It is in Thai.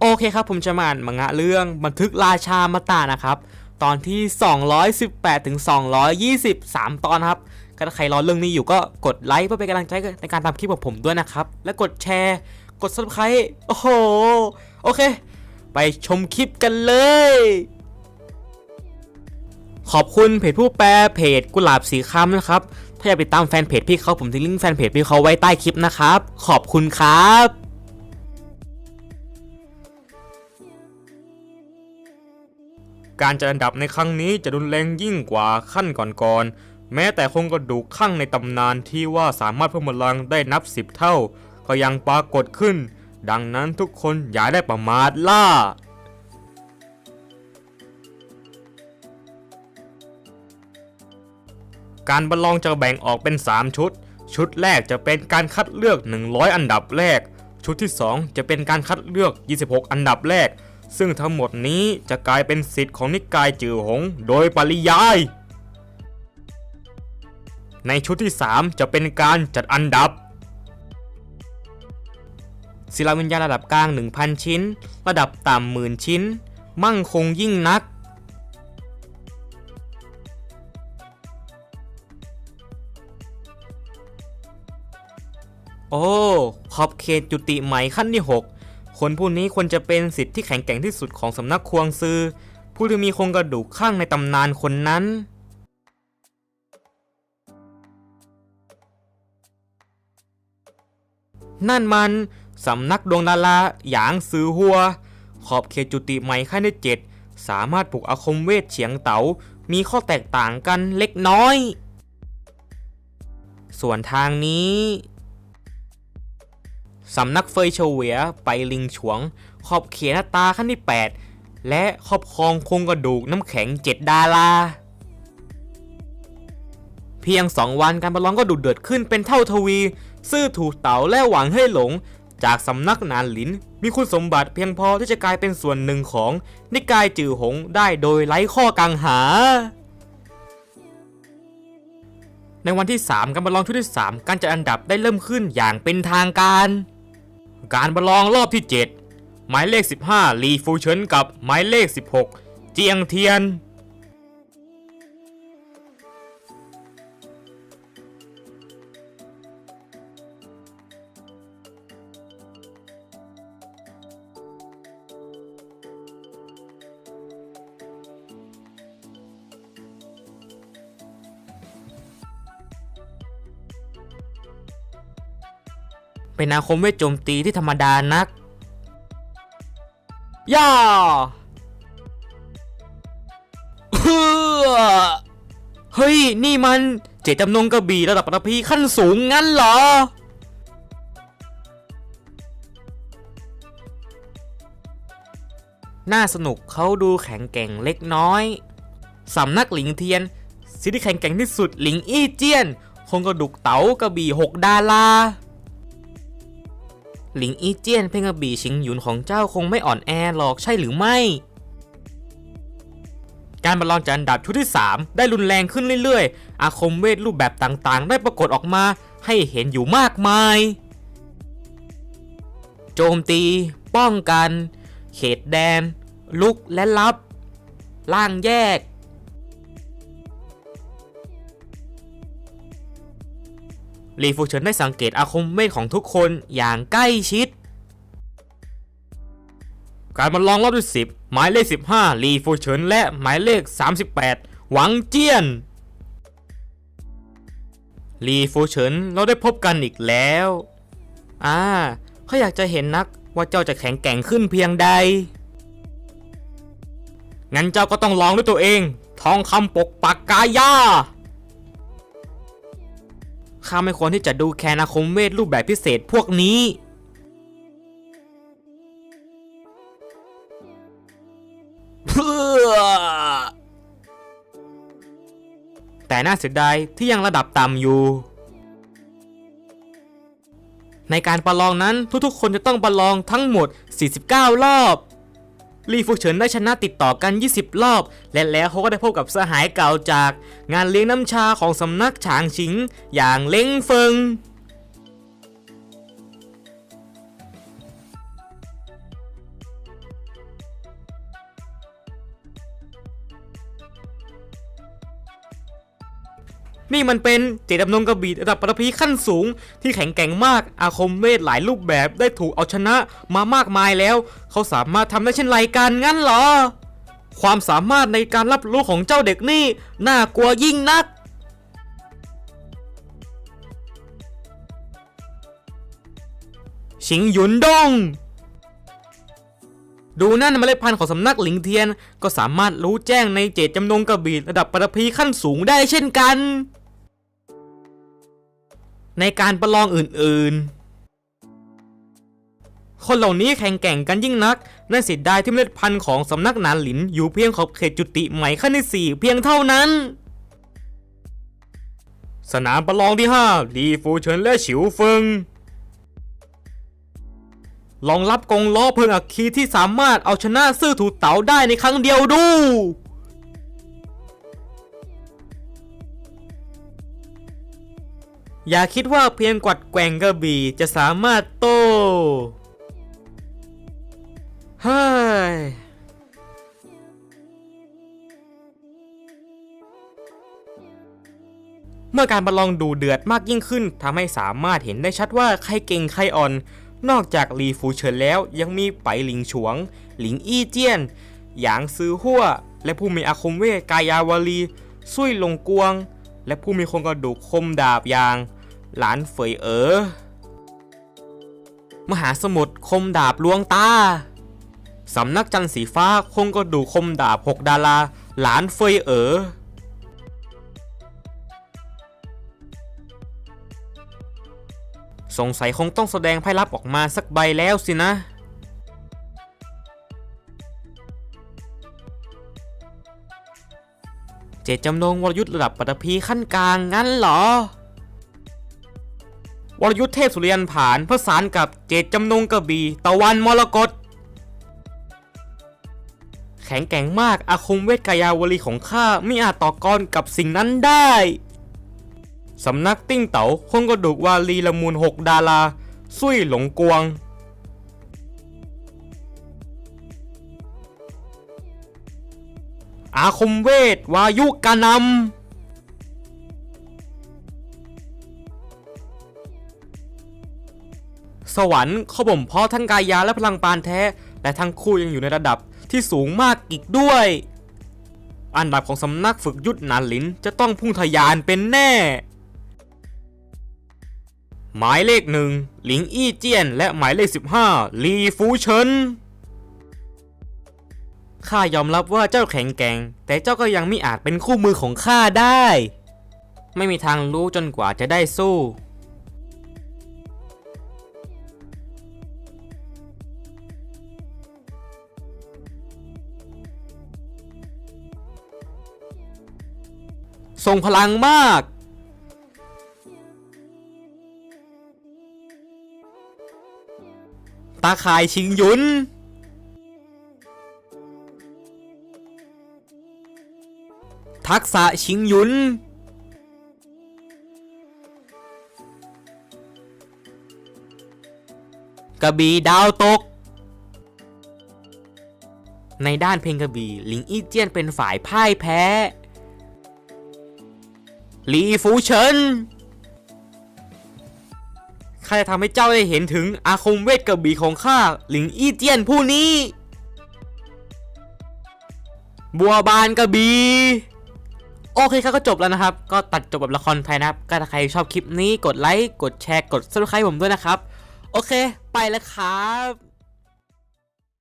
โอเคครับผมจะมาอ่านมังงะเรื่องบันทึกราชามาตานะครับ ตอนที่ 218ถึง223 ตอนครับก็ถ้าใครรอเรื่องนี้อยู่ก็กดไลค์เพื่อเป็นกำลังใจในการทำคลิปของผมด้วยนะครับ และกดแชร์ กด subscribe โอ้โห โอเค ไปชมคลิปกันเลย ขอบคุณเพจผู้แปลเพจกุหลาบสีคำนะครับ ถ้าอยากติดตามแฟนเพจพี่เขาผมทิ้งลิงก์แฟนเพจพี่เขาไว้ใต้คลิปนะครับ ขอบคุณครับ การจัดอันดับในครั้งนี้จะรุนแรงยิ่งกว่าขั้นก่อนๆ แม้แต่โครงกระดูกข้างในตำนานที่ว่าสามารถเพิ่มพลังได้นับสิบเท่า ก็ยังปรากฏขึ้น ดังนั้นทุกคนอย่าได้ประมาทล่าการประลองจะแบ่งออกเป็น 3 ชุด ชุดแรกจะเป็นการคัดเลือก 100 อันดับแรก ชุดที่ 2 จะเป็นการคัดเลือก 26 อันดับแรก ซึ่งทั้งหมดนี้จะกลายเป็นสิทธิ์ของนิกายจือหง โดยปริยาย ในชุดที่ 3 จะเป็นการจัดอันดับ ศิลาวิญญาณระดับกลาง 1,000 ชิ้น ระดับต่ำหมื่นชิ้น มั่งคงยิ่งนักโอ้ ขอบเขตจุติใหม่ขั้นที่ 6 คนผู้นี้ควรจะเป็นสิทธิ์ที่แข็งแกร่งที่สุดของสำนักควงซือ ผู้ที่มีโครงกระดูกข้างในตำนานคนนั้น นั่นมันสำนักดวงดาราหยางซือหัว ขอบเขตจุติใหม่ขั้นที่7สามารถปลุกอาคมเวทเฉียงเต๋ามีข้อแตกต่างกันเล็กน้อย ส่วนทางนี้ สำนักเฟยเฉวียไปลิงฉวง ขอบเขตหน้าตาขั้นที่ 8 และครอบครองโครงกระดูกน้ำแข็ง 7 ดาราเพียง 2 วันการประลองก็ดุเดือดขึ้นเป็นเท่าทวี ซื่อถูกเต๋าและหวังให้หลง จากสำนักนานหลิน มีคุณสมบัติเพียงพอที่จะกลายเป็นส่วนหนึ่งของ นิกายจื่อหงได้โดยไร้ข้อกังหา ในวันที่ 3 การประลองชุดที่ 3 การจัดอันดับได้เริ่มขึ้นอย่างเป็นทางการ การประลองรอบที่ 7 หมายเลข 15 ลีฟูเฉินกับหมายเลข 16 เจียงเทียน เป็นอาคมเวทโจมตีที่ธรรมดานัก ย่าเฮ้ย นี่มันเจตจำนงกระบี่ระดับปฐพีขั้นสูงงั้นเหรอ น่าสนุกเขาดูแข็งแกร่งเล็กน้อย สำนักหลิงเทียนสิทธิแข็งแกร่งที่สุดหลิงอี้เจี้ยนคงกระดูกเต๋ากระบี่หกดารา หลิงอีเจี้ยนเพ่งกระบี่ชิงหยุนของเจ้าคงไม่อ่อนแอหรอกใช่หรือไม่ การประลองจันดับชุดที่ 3 ได้รุนแรงขึ้นเรื่อยๆ อาคมเวทรูปแบบต่างๆ ได้ปรากฏออกมาให้เห็นอยู่มากมาย โจมตี ป้องกัน เขตแดน ลุกและลับ ล่างแยก ลีฟูเฉินได้สังเกตอาคมเวทของทุกคนอย่างใกล้ชิด การมาลองรอบที่ 10 หมายเลข 15 ลีฟูเฉินและหมายเลข 38 หวังเจียน ลีฟูเฉินเราได้พบกันอีกแล้ว อ่าเขาอยากจะเห็นนักว่าเจ้าจะแข็งแกร่งขึ้นเพียงใด งั้นเจ้าก็ต้องลองด้วยตัวเอง ทองคำปกปักกายา ข้าไม่ควรที่จะดูแคลนอาคมเวทรูปแบบพิเศษพวกนี้ เพื่อ แต่น่าเสียดายที่ยังระดับต่ำอยู่ ในการประลองนั้นทุกๆ คนจะต้องประลองทั้งหมด 49 รอบ ลีฟูเฉินได้ชนะติดต่อกัน 20 รอบ และแล้วเขาก็ได้พบกับสหายเก่าจาก งานเลี้ยงน้ำชาของสำนักฉางชิง อย่างเล้งเฟิง นี่มันเป็นเจตจำนงกระบี่ระดับปฐพีขั้นสูง ที่แข็งแกร่งมากอาคมเวทหลายรูปแบบได้ถูกเอาชนะมามากมายแล้ว เขาสามารถทำได้เช่นไรกันงั้นเหรอ ความสามารถในการรับรู้ของเจ้าเด็กนี่น่ากลัวยิ่งนักชิงหยุนดง ดูนั่นเมล็ดพันธุ์ของสำนักหลิงเทียน ก็สามารถรู้แจ้งในเจตจำนงกระบี่ระดับปฐพีขั้นสูงได้เช่นกัน ในการประลองอื่นๆ คนเหล่านี้แข่งแก่งกันยิ่งนักน่าเสียดายที่เมล็ดพันธุ์ของสำนักหนานหลินอยู่เพียงขอบเขตจุติใหม่ขั้นที่สี่เพียงเท่านั้น สนามประลองที่ห้าลีฟูเฉินและฉิวเฟิงลองรับกองล้อเพลิงอัคคีที่สามารถเอาชนะซื่อถูเต๋าได้ในครั้งเดียวดู อย่าคิดว่าเพียงกวัดแกว่งกระบี่จะสามารถโตเฮ้ยเมื่อการประลองดูเดือดมากยิ่งขึ้นทำให้สามารถเห็นได้ชัดว่าใครเก่งใครอ่อน นอกจากลีฟูเฉินแล้วยังมีไปหลิงฉวง หลิงอี้เจี้ยน หยางซือหัวและผู้มีอาคมเวทกายาวลีซุยหลงกวง และผู้มีโครงกระดูกคมดาบอย่าง หลานเฟยเอ๋อมหาสมุทรคมดาบลวงตา สำนักจันทร์สีฟ้าคงกระดูกคมดาบหกดาราหลานเฟยเอ๋อสงสัยคงต้องแสดงไพ่ลับออกมาสักใบแล้วสินะ จตจำนงวรยุทธ์ระดับปัตภีขั้นกลางงั้นเหรอ วรยุทธ์เทพสุริยันผานผสานกับเจตจำนงกระบี่ตะวันมรกตแข็งแกร่งมากอาคมเวทกายาวลีของข้าไม่อาจต่อกรกับสิ่งนั้นได้สำนักติ้งเต๋าคงกระดูกวาลีละมูลหกดาราซุยหลงกวง อาคมเวท วายุกานำสวรรค์เขาบ่มเพาะทั้งกายาและพลังปานแท้ และทั้งคู่ยังอยู่ในระดับที่สูงมากอีกด้วย อันดับของสำนักฝึกยุทธนานหลินจะต้องพุ่งทะยานเป็นแน่ หมายเลขหนึ่งหลิงอี้เจี้ยน และหมายเลข 15 ลีฟูเฉิน ข้ายอมรับว่าเจ้าแข็งแกร่ง แต่เจ้าก็ยังไม่อาจเป็นคู่มือของข้าได้ ไม่มีทางรู้จนกว่าจะได้สู้ ทรงพลังมากตาข่ายชิงยุน ทักษะชิงยุน กระบี่ดาวตก ในด้านเพลงกระบี่หลิงอี้เจี้ยนเป็นฝ่ายพ่ายแพ้ลีฟูเฉินข้าจะทำให้เจ้าได้เห็นถึงอาคมเวทกระบี่ของข้าหลิงอี้เจี้ยนผู้นี้ บัวบานกระบี่ โอเคครับก็จบแล้วนะครับ ก็ตัดจบแบบละครไทยนะครับ ก็ถ้าใครชอบคลิปนี้กดไลค์ กดแชร์ กด subscribe ผมด้วยนะครับ โอเค ไปแล้วครับ